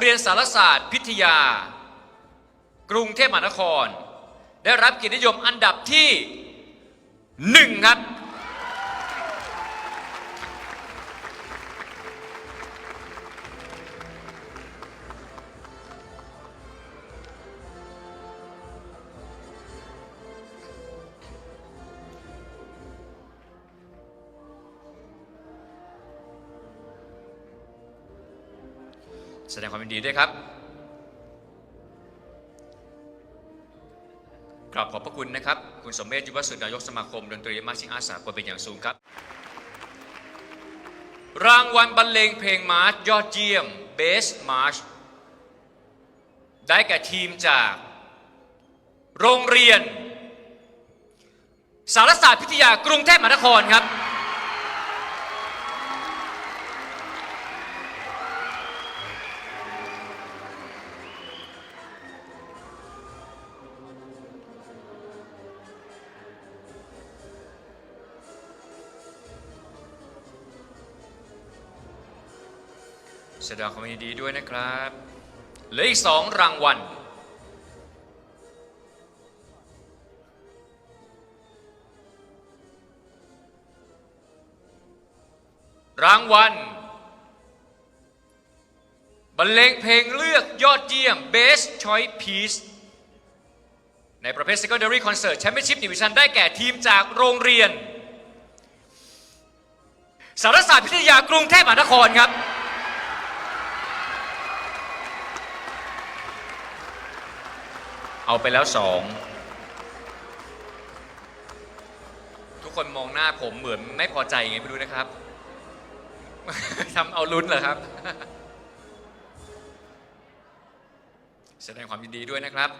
เรียนสารศาสตร์พิทยา กรุงเทพมหานคร ได้รับเกียรตินิยมอันดับที่หนึ่งครับ แสดงความยินดีด้วยครับกราบขอบพระคุณนะครับ คุณสมเมธยุวสุดนายกสมาคมดนตรีมาชิงอาสากลเป็นอย่างสูงครับ รางวัลบรรเลงเพลงมาร์ชยอดเยี่ยม Best March ได้แก่ทีมจาก โรงเรียน สารศาสตร์พิทยากรุงเทพมหานครครับ แสดงความยินดีด้วยนะครับเหลืออีกสองรางวัลรางวัลบรรเลงเพลงเลือกยอดเยี่ยม Best Choice Piece ในประเภท Secondary Concert Championship Division ได้แก่ทีมจากโรงเรียน สารศาสตร์พิทยากรุงเทพมหานครครับ เอาไปแล้วสองทุกคนมองหน้าผมเหมือนไม่พอใจไงไม่รู้นะครับ ทำเอาลุ้นเหรอครับ แสดงความยินดีด้วยนะครับ